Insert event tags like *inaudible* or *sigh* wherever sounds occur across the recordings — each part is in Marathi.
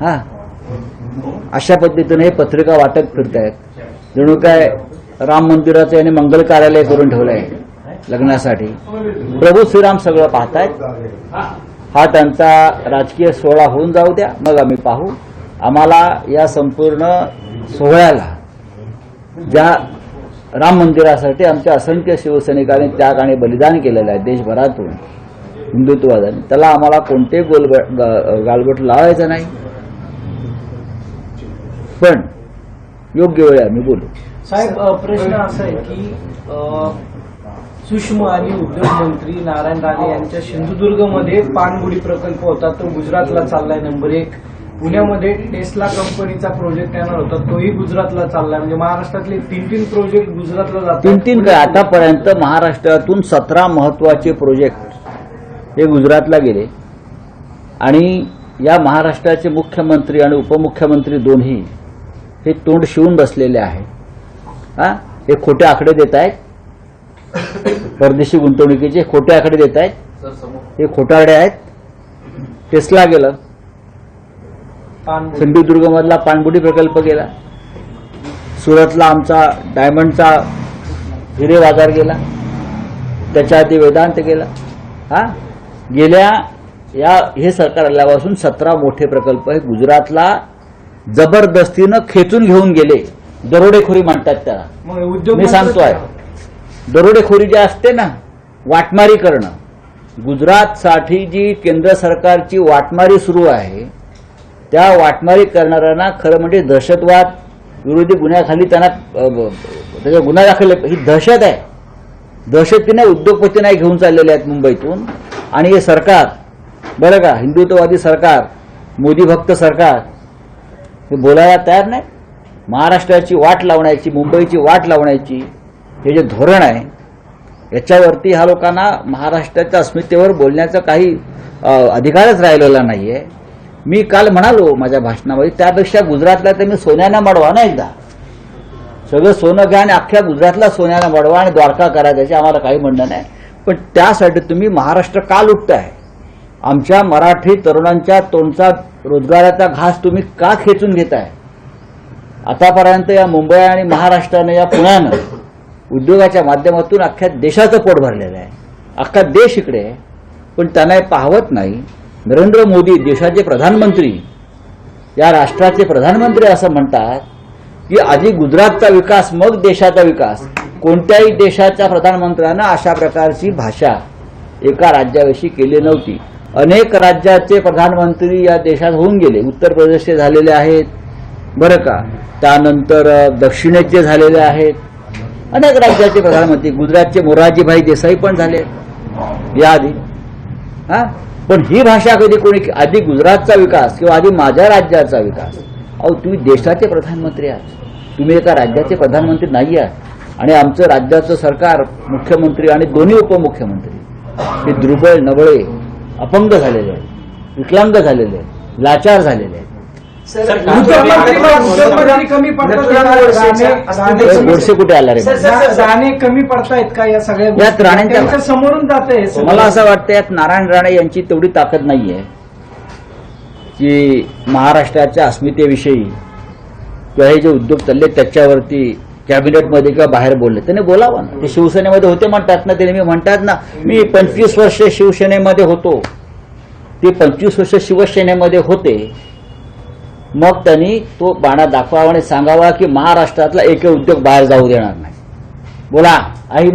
हा. अशा पद्धतीने हे पत्रिका वाटत फिरतायत जणू काय राम मंदिराचं याने मंगल कार्यालय करून ठेवलं आहे लग्नासाठी. प्रभू श्रीराम सगळं पाहतायत. हा त्यांचा राजकीय सोहळा होऊन जाऊ द्या. मग आम्ही पाहू. आम्हाला या संपूर्ण सोहळ्याला ज्या राम मंदिरासाठी आमच्या असंख्य शिवसैनिकांनी त्याग आणि बलिदान केलेलं आहे देशभरातून हिंदुत्ववादाने त्याला आम्हाला कोणते गोल गालबोट लावायचं नाही. पण योग्य वेळी आम्ही बोलू. साहेब प्रश्न असा आहे की सूक्ष्म आणि उद्योग मंत्री नारायण राणे यांच्या सिंधुदुर्गमध्ये पाणबुडी प्रकल्प होता तो गुजरातला चाललाय नंबर एक. पुण्यामध्ये टेस्ला कंपनीचा प्रोजेक्ट येणार होता तोही गुजरातला चाललाय. म्हणजे महाराष्ट्रातले तीन तीन प्रोजेक्ट गुजरातला जातात. तीन तीन काय आतापर्यंत महाराष्ट्रातून सतरा महत्त्वाचे प्रोजेक्ट हे गुजरातला गेले. आणि या महाराष्ट्राचे मुख्यमंत्री आणि उपमुख्यमंत्री दोन्ही हे तोंड शिवून बसलेले आहे. हा? हे खोटे आकडे देत आहेत. परदेशी गुंतवणुकीचे खोटे आकडे देत आहेत. हे खोटारडे आहेत. टेस्ला गेलं. सिंधुदुर्गमधला पाणबुडी प्रकल्प गेला. सुरतला आमचा डायमंडचा हिरे बाजार गेला. त्याच्या आधी वेदांत गेला. हा? गेल्या या हे सरकार आल्यापासून सतरा मोठे प्रकल्प हे गुजरातला जबरदस्तीनं खेचून घेऊन गेले. दरोडेखोरी म्हणतात त्याला. उद्योग मी सांगतोय. दरोडेखोरी जी असते ना वाटमारी करणं. गुजरातसाठी जी केंद्र सरकारची वाटमारी सुरू आहे त्या वाटमारी करणाऱ्यांना खरं म्हणजे दहशतवाद विरोधी गुन्ह्याखाली त्यांना अ, ब- त्याचा गुन्हा दाखल ही दहशत आहे. दहशतीने उद्योगपती नाही घेऊन चाललेले आहेत मुंबईतून. आणि हे सरकार बरं का हिंदुत्ववादी सरकार मोदी भक्त सरकार हे बोलायला तयार नाही. महाराष्ट्राची वाट लावण्याची मुंबईची वाट लावण्याची हे जे धोरण आहे याच्यावरती ह्या लोकांना महाराष्ट्राच्या अस्मितेवर बोलण्याचा काही अधिकारच राहिलेला नाहीये. मी काल म्हणालो माझ्या भाषणामध्ये त्यापेक्षा गुजरातला तर मी सोन्यानं माडवा ना एकदा. सगळं सोनं घ्या आणि अख्ख्या गुजरातला सोन्यानं मडवा आणि द्वारका करा त्याचे आम्हाला काही म्हणणं नाही. पण त्यासाठी तुम्ही महाराष्ट्र का लुटताय? आमच्या मराठी तरुणांच्या तोंडचा रोजगाराचा घास तुम्ही का खेचून घेताय? आतापर्यंत या मुंबई आणि महाराष्ट्रानं या पुण्यानं उद्योगाच्या माध्यमातून अख्ख्या देशाचं पोट भरलेलं आहे. अख्खा देश इकडे आहे. पण त्यांना पाहवत नाही. नरेंद्र मोदी देशाचे प्रधानमंत्री या राष्ट्राचे प्रधानमंत्री असं म्हणतात की आधी गुजरातचा विकास मग देशाचा विकास. कोणत्याही देशाच्या प्रधानमंत्र्यानं अशा प्रकारची भाषा एका राज्याविषयी केली नव्हती. अनेक राज्याचे प्रधानमंत्री या देशात होऊन गेले. उत्तर प्रदेशचे झालेले आहेत. बरं का? त्यानंतर दक्षिणेचे झालेले आहेत. अनेक राज्याचे प्रधानमंत्री गुजरातचे मोरारजीभाई देसाई पण झाले. याआधी. हा? पण ही भाषा कधी कोणी आधी गुजरातचा विकास किंवा आधी माझ्या राज्याचा विकास? अहो तुम्ही देशाचे प्रधानमंत्री आहात. तुम्ही एका राज्याचे प्रधानमंत्री नाही आहात. आणि आमचं राज्याचं सरकार मुख्यमंत्री आणि दोन्ही उपमुख्यमंत्री. हे दुर्बळ नबळे अपंग झालेले आहेत विकलांग झालेले आहेत लाचार झालेले आहेत. गोडसे कुठे आला रे? राणे कमी पडतायत का या सगळ्या यात? राणेंच्या- समोरून जात आहे मला असं वाटतं यात नारायण राणे यांची तेवढी ताकद नाहीये की महाराष्ट्राच्या अस्मितेविषयी किंवा हे जे उद्योग चालले त्याच्यावरती कॅबिनेटमध्ये किंवा बाहेर बोलले. त्याने बोलावं ना. ते शिवसेनेमध्ये होते म्हणतात ना ते मी म्हणतात ना मी पंचवीस वर्ष शिवसेनेमध्ये होतो. ते पंचवीस वर्ष शिवसेनेमध्ये होते. मग त्यांनी तो बाणा दाखवावा आणि सांगावा की महाराष्ट्रातला एक उद्योग बाहेर जाऊ देणार नाही. बोला आहे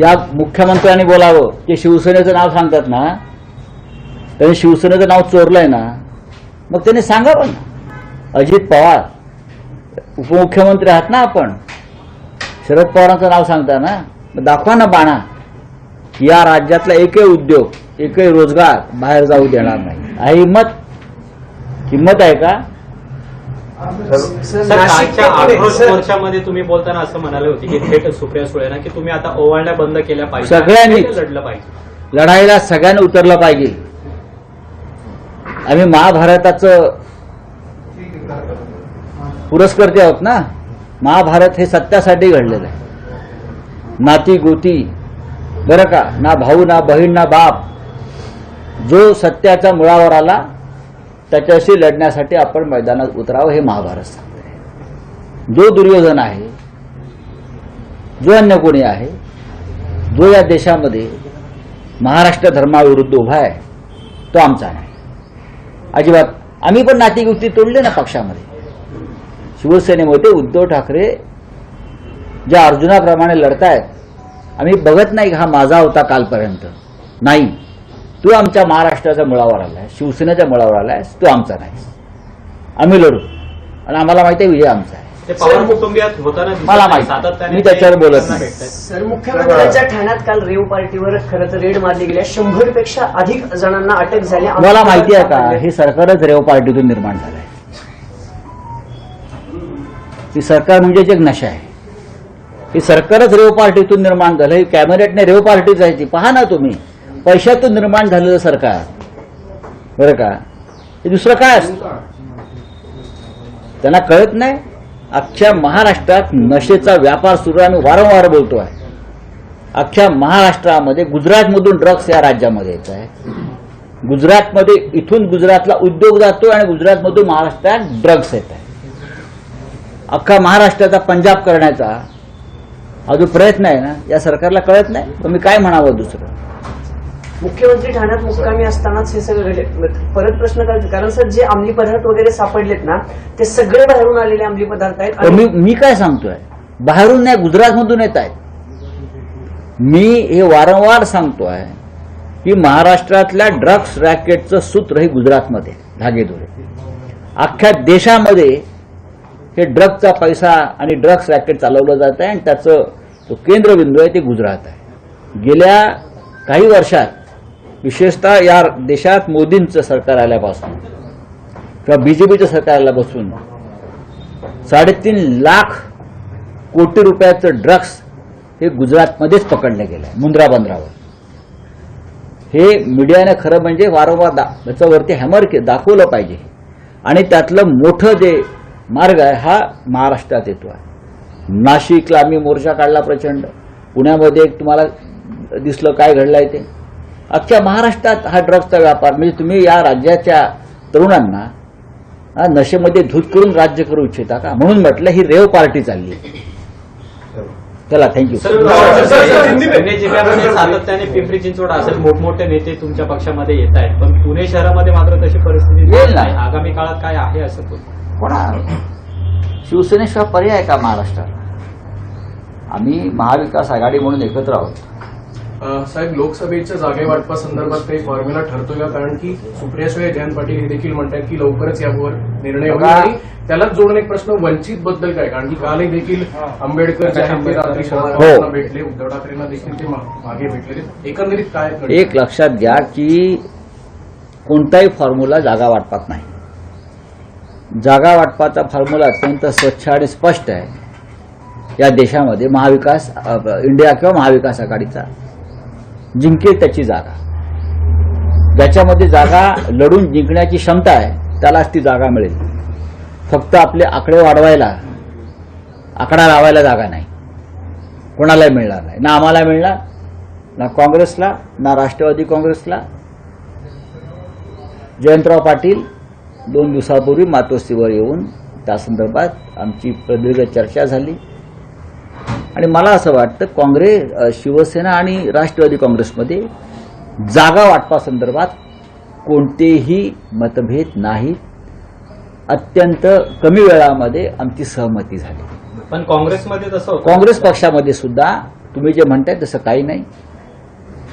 या मुख्यमंत्र्यांनी बोलावं. ते शिवसेनेचं नाव सांगतात ना. त्यांनी शिवसेनेचं नाव चोरलंय ना. मग त्यांनी सांगावं ना. अजित पवार उपमुख्यमंत्री आहात ना आपण. शरद पवारांचं नाव सांगता ना? दाखवा ना बाणा. या राज्यातला एकही उद्योग एकही रोजगार बाहेर जाऊ देणार नाही. आहे हिंमत हिंमत आहे का? आक्रोश मोर्चामध्ये तुम्ही बोलताना असं म्हणाले होते की थेट सुप्रिया सुळेना की तुम्ही आता ओवाळण्या बंद केल्या पाहिजे. सगळ्यांनीच. थेट लढलं पाहिजे. लढाईला सगळ्यांनी उतरलं पाहिजे. आम्ही महाभारताचं पुरस्कर्ते आहोत ना? महाभारत हे सत्यासाठी घडलेलं आहे. नाती गोती बरं का? ना भाऊ ना बहीण ना बाप. जो सत्याच्या मुळावर आला त्याच्याशी लढण्यासाठी आपण मैदानात उतरावं हे महाभारत सांगते जो दुर्योधन आहे जो अन्य कोणी आहे जो या देशामध्ये महाराष्ट्र धर्माविरुद्ध उभा आहे तो आमचा नाही. अजिबात. आम्ही पण नातीगुती तोडले ना पक्षामध्ये. शिवसेनेमध्ये उद्धव ठाकरे ज्या अर्जुनाप्रमाणे लढतायत आम्ही बघत नाही की हा माझा होता कालपर्यंत? नाही. तू आमच्या महाराष्ट्राच्या मुळावर आलाय शिवसेनेच्या मुळावर आलाय तू आमचा नाही आम्ही लढू. आणि आम्हाला माहिती आहे विजय आमचा आहे. ते पवार कुटुंबियात होताना दिसत मला नाही. माहिती. सातत्याने मी त्याच्यावर ते बोलत नाही. सर मुख्यमंत्र्यांच्या ठाण्यात काल रेव पार्टीवर खरं तर रेड मारली गेली शंभरपेक्षा अधिक जणांना अटक झाली मला माहिती आहे का? हे सरकारच रेव पार्टीतून निर्माण झालंय. ही सरकार म्हणजेच एक नशा आहे. ही सरकारच रेव पार्टीतून निर्माण झालं ही कॅबिनेटने रेव पार्टीच आहे ती. पहा ना तुम्ही पैशातून निर्माण झालेलं सरकार. बरं का? हे दुसरं काय असतं? त्यांना कळत नाही. अख्ख्या महाराष्ट्रात नशेचा व्यापार सुरू आम्ही आणि वारंवार बोलतो आहे अख्ख्या महाराष्ट्रामध्ये गुजरातमधून ड्रग्स या राज्यामध्ये येत आहे. गुजरातमध्ये इथून गुजरातला उद्योग जातो आणि गुजरातमधून महाराष्ट्रात ड्रग्स येत आहे. अख्खा महाराष्ट्राचा पंजाब करण्याचा हा जो प्रयत्न आहे ना या सरकारला कळत नाही. तर मी काय म्हणावं दुसरं? मुख्यमंत्री ठाण्यात मुक्कामी असतानाच हे सगळं घडले. परत प्रश्न काय कारण सर जे अंमली पदार्थ वगैरे सापडलेत ना ते सगळे बाहेरून आलेले अंमली पदार्थ आहेत. मी मी काय सांगतोय? बाहेरून नाही गुजरातमधून येत आहेत. मी हे वारंवार सांगतोय की महाराष्ट्रातल्या ड्रग्स रॅकेटचं सूत्र हे गुजरातमध्ये धागेदोरे. अख्ख्या देशामध्ये हे ड्रगचा पैसा आणि ड्रग्स रॅकेट चालवलं जात आहे आणि त्याचं जो केंद्रबिंदू आहे ते गुजरात आहे. गेल्या काही वर्षात विशेषतः या देशात मोदींचं सरकार आल्यापासून किंवा बीजेपीचं सरकार आल्यापासून साडेतीन लाख कोटी रुपयाचं ड्रग्स हे गुजरातमध्येच पकडलं गेलं आहे मुंद्रा बंदरावर. हे मीडियाने खरं म्हणजे वारंवार दा त्याच्यावरती हॅमर के दाखवलं पाहिजे. आणि त्यातलं मोठं जे मार्ग आहे हा महाराष्ट्रात येतो आहे. नाशिकला आम्ही मोर्चा काढला प्रचंड. पुण्यामध्ये एक तुम्हाला दिसलं काय घडलं आहे ते. अख्ख्या महाराष्ट्रात हा ड्रग्सचा व्यापार म्हणजे तुम्ही या राज्याच्या तरुणांना नशेमध्ये धूत करून राज्य करू इच्छिता का? म्हणून म्हटलं ही रेव पार्टी चालली चला थँक्यू सर, पुणे जिल्ह्यामध्ये सातत्याने पिंपरी चिंचवड असेल मोठमोठे नेते तुमच्या पक्षामध्ये येत आहेत. पण पुणे शहरामध्ये मात्र तशी परिस्थिती येईल ना. नाही. आगामी काळात काय आहे असं कोणा शिवसेनेशिवाय पर्याय का महाराष्ट्राला आम्ही महाविकास आघाडी म्हणून एकत्र आहोत. साहेब लोकसभेच्या जागे वाटपासंदर्भात काही फॉर्म्युला ठरतोय का? कारण की सुप्रियाशिवाय जयंत पाटील हे देखील म्हणतात की लवकरच यावर निर्णय होईल. आणि त्यालाच जोडून एक प्रश्न वंचित बद्दल काय? कारण की कालही देखील आंबेडकर हो. भेटले उद्धव ठाकरेंना देखील ते मागे भेटले एकंदरीत काय? एक लक्षात घ्या की कोणताही फॉर्म्युला जागा वाटपात नाही. जागा वाटपाचा फॉर्म्युला अत्यंत स्वच्छ आणि स्पष्ट आहे. या देशामध्ये महाविकास इंडिया किंवा महाविकास आघाडीचा जिंकेल त्याची जागा. ज्याच्यामध्ये जागा लढून जिंकण्याची क्षमता आहे त्यालाच ती जागा मिळेल. फक्त आपले आकडे वाढवायला आकडा लावायला जागा नाही. कोणालाही मिळणार नाही. ना आम्हाला मिळणार ना काँग्रेसला ना राष्ट्रवादी काँग्रेसला. जयंतराव पाटील दोन दिवसापूर्वी मातोश्रीवर येऊन त्या संदर्भात आमची प्रदीर्घ चर्चा झाली. आणि मला असं वाटतं काँग्रेस शिवसेना आणि राष्ट्रवादी काँग्रेसमध्ये जागा वाटपासंदर्भात कोणतेही मतभेद नाहीत अत्यंत कमी वेळामध्ये आमची सहमती झाली. पण काँग्रेसमध्ये तसं काँग्रेस पक्षामध्ये सुद्धा तुम्ही जे म्हणताय तसं काही नाही.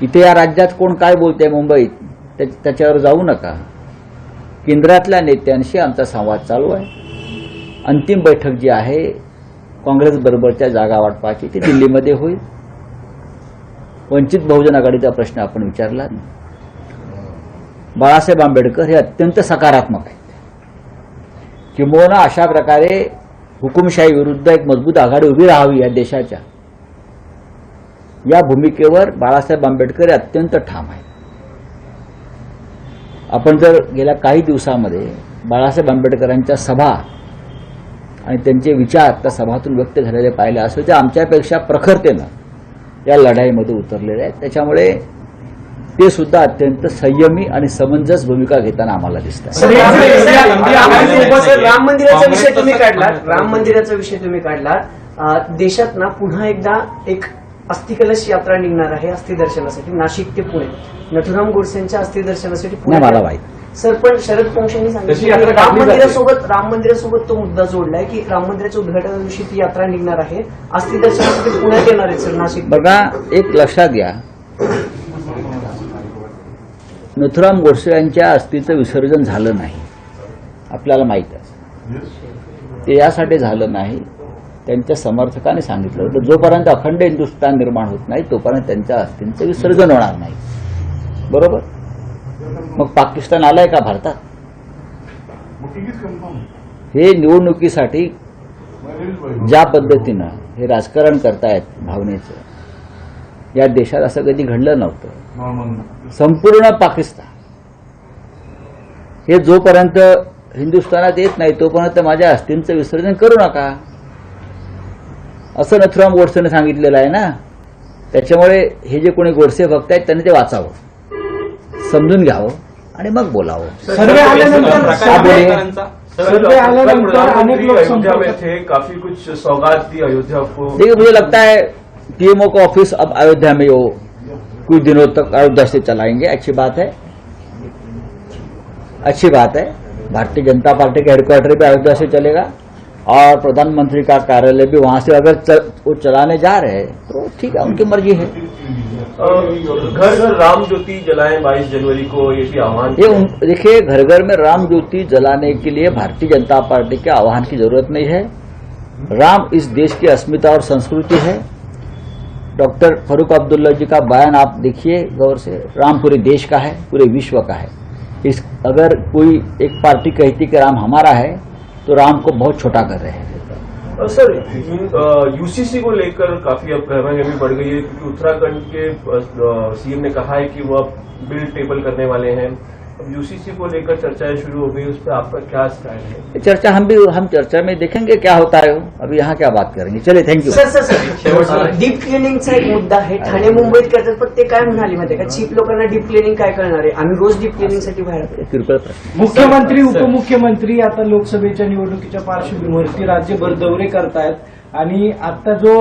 इथे या राज्यात कोण काय बोलते मुंबईत त्या- त्याच्यावर जाऊ नका. केंद्रातल्या नेत्यांशी आमचा संवाद चालू आहे. अंतिम बैठक जी आहे काँग्रेसबरोबरच्या जागा वाटपाची ती दिल्लीमध्ये होईल. वंचित बहुजन आघाडीचा प्रश्न आपण विचारला बाळासाहेब आंबेडकर हे अत्यंत सकारात्मक आहेत. किंबहुना अशा प्रकारे हुकुमशाही विरुद्ध एक मजबूत आघाडी उभी राहावी या देशाच्या. या भूमिकेवर बाळासाहेब आंबेडकर हे अत्यंत ठाम आहेत. आपण जर गेल्या काही दिवसामध्ये बाळासाहेब आंबेडकरांच्या सभा आणि त्यांचे विचार त्या सभातून व्यक्त झालेले पाहिले असेल ते आमच्यापेक्षा प्रखरतेनं या लढाईमध्ये उतरलेले आहेत. त्याच्यामुळे ते सुद्धा अत्यंत संयमी आणि समंजस भूमिका घेताना आम्हाला दिसतात राम मंदिराचा विषय तुम्ही काढला राम मंदिराचा विषय तुम्ही काढला देशात ना पुन्हा एकदा एक अस्थिकलश यात्रा निघणार आहे अस्थि दर्शनासाठी. नाशिक ते पुणे. नथुराम गोडसेंच्या अस्थि दर्शनासाठी नाही मला माहीत. सर पण शरद पवारांनी सांगितलं राम. मंदिरासोबत राम मंदिरासोबत तो मुद्दा जोडलाय की राम मंदिराच्या उद्घाटना दिवशी ती यात्रा निघणार आहे. अस्थि दर्शनासाठी पुण्यात येणार आहे सर नाशिक. बघा एक लक्षात घ्या. नथुराम गोडसे यांच्या अस्थीचं विसर्जन झालं नाही. आपल्याला माहीत आहे. ते यासाठी झालं नाही. त्यांच्या समर्थकाने सांगितलं होतं. जोपर्यंत अखंड हिंदुस्थान निर्माण होत नाही तोपर्यंत त्यांच्या अस्थींचं विसर्जन होणार नाही. बरोबर? मग पाकिस्तान आलाय का भारतात? हे निवडणुकीसाठी ज्या पद्धतीनं हे राजकारण करतायत भावनेचं या देशात असं कधी घडलं नव्हतं. संपूर्ण पाकिस्तान. हे जोपर्यंत हिंदुस्थानात येत नाही तोपर्यंत माझ्या अस्थींचं विसर्जन करू नका. असं नथुराम गोडसेने सांगितलेलं आहे ना? त्याच्यामुळे हे जे कोणी गोडसे भक्त आहेत त्यांनी ते वाचावं. समजून घ्यावं आणि मग बोलावं. सर्वे आल्यानंतर काफी कुछ सौगात दी अयोध्या को देखिए मुझे लगता है पीएमओ का ऑफिस अब अयोध्या में वो कुछ दिनों तक अयोध्या से चलाएंगे। अच्छी बात है। अच्छी बात है। भारतीय जनता पार्टी का हेडक्वार्टर भी अयोध्या से चलेगा। और प्रधानमंत्री का कार्यालय भी वहाँ से अगर चल, वो चलाने जा रहे हैं तो ठीक है उनकी मर्ज़ी है। घर घर राम ज्योति जलाएँ 22 जनवरी को ये भी आह्वान ये देखिए घर घर में राम ज्योति जलाने के लिए भारतीय जनता पार्टी के आह्वान की ज़रूरत नहीं है। राम इस देश की अस्मिता और संस्कृति है। डॉक्टर फारूक अब्दुल्ला जी का बयान आप देखिए गौर से राम पूरे देश का है पूरे विश्व का है। इस अगर कोई एक पार्टी कहती कि राम हमारा है तो राम को बहुत छोटा कर रहे हैं। सर यूसीसी को लेकर काफ़ी अब भी बढ़ गई है, क्योंकि उत्तराखंड के सीएम ने कहा है कि वह अब बिल टेबल करने वाले हैं। यूसीसी को लेकर चर्चाएं शुरू हो गई उस पर आपका क्या स्टैंड है? चर्चा हम भी हम चर्चा में देखेंगे क्या होता है। अभी यहाँ क्या बात करेंगे? चलिए thank you sir sir sir *laughs* deep क्लिनिंगचा एक मुद्दा आहे. ठाणे मुंबईत करतात पण ते काय म्हणाले माहिती का? चीप लोकांना डीप क्लिनिंग काय करणार आहे? आम्ही रोज डीप क्लिनिंगसाठी बाहेर. किरकोळ मुख्यमंत्री उपमुख्यमंत्री आता लोकसभेच्या निवडणुकीच्या पार्श्वभूमीवरती राज्यभर दौरे करतायत. आणि आता जो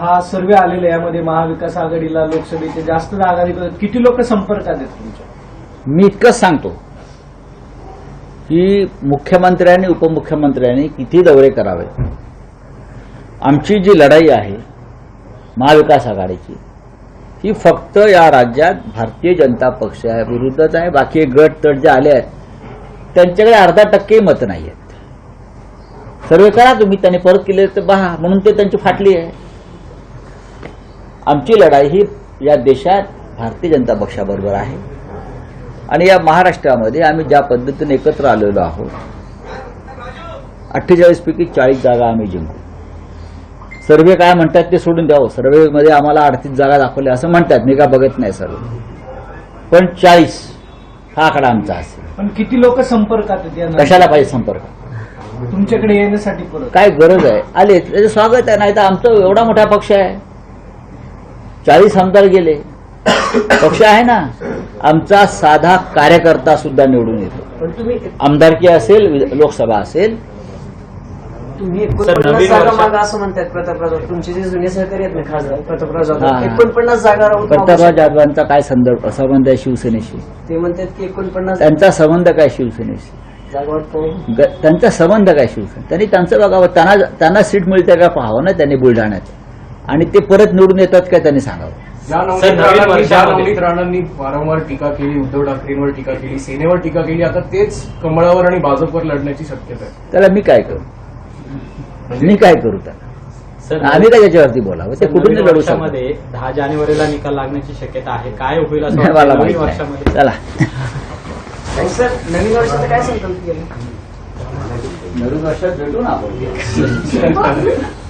हा सर्वे आलेला आहे यामध्ये महाविकास आघाडीला लोकसभेचे जास्त जागा किती लोक संपर्कात आहेत तुमच्या? मी इतकंच सांगतो की मुख्यमंत्र्यांनी उपमुख्यमंत्र्यांनी किती दौरे करावे. आमची जी लढाई आहे महाविकास आघाडीची ही फक्त या राज्यात भारतीय जनता पक्षाविरुद्धच आहे. बाकी गट तट जे आले आहेत त्यांच्याकडे अर्धा टक्के मतं नाही आहेत. सर्वे करा तुम्ही त्यांनी परत केले तर पहा म्हणून ते त्यांची फाटली आहे. आमची लढाई ही या देशात भारतीय जनता पक्षाबरोबर आहे. आणि या महाराष्ट्रामध्ये आम्ही ज्या पद्धतीने एकत्र आलेलो आहोत अठ्ठेचाळीस पैकी चाळीस जागा आम्ही जिंकू. सर्वे काय म्हणतात ते सोडून द्यावं. सर्वेमध्ये आम्हाला अडतीस जागा दाखवल्या असं म्हणतात. मी का बघत नाही सर्वे. पण चाळीस हा आकडा आमचा असेल. पण किती लोक संपर्कात कशाला पाहिजे संपर्क? तुमच्याकडे येण्यासाठी काय गरज आहे? आले त्याचं स्वागत आहे. नाही तर आमचं एवढा मोठा पक्ष आहे. चाळीस आमदार गेले. पक्ष आहे ना आमचा साधा कार्यकर्ता सुद्धा निवडून येतो. पण तुम्ही आमदारकी असेल लोकसभा असेल तुम्ही सर, एकोणपन्नास नवीन जागा वर्षात- मागा असं म्हणतात प्रतापराव. जाधव तुमचे जे जुने सहकारी आहेत ना खासदार प्रतापराव जाधव. एकोणपन्नास जागा राहून प्रतापराव जाधवांचा काय संदर्भ? संबंध आहे शिवसेनेशी. ते म्हणतात की एकोणपन्नास त्यांचा संबंध काय शिवसेनेशी? त्यांचा संबंध काय शिवसेना त्यांनी त्यांचं बघावं. त्यांना त्यांना सीट मिळते का? पाहावं ना त्यांनी बुलढाण्यात. आणि ते परत निवडून येतात का? त्यांनी सांगावं. ज्या नवनीत नवीन राणांनी ज्या वर्षामध्ये- नवनीत राणांनी वारंवार टीका केली उद्धव ठाकरेंवर टीका केली सेनेवर टीका केली आता तेच कमळावर आणि भाजपवर लढण्याची शक्यता आहे. त्याला मी काय करू? मी काय करू त्याला? सर आम्ही काय त्याच्यावरती बोलावं? ते कुठून लढू शकतो वर्षामध्ये दहा जानेवारीला निकाल लागण्याची शक्यता आहे. काय होईल असं मला माहीत चला. सर नवीन वर्षाचा काय संकल्प केला? नवीन वर्षात भेटू ना आपण. *laughs*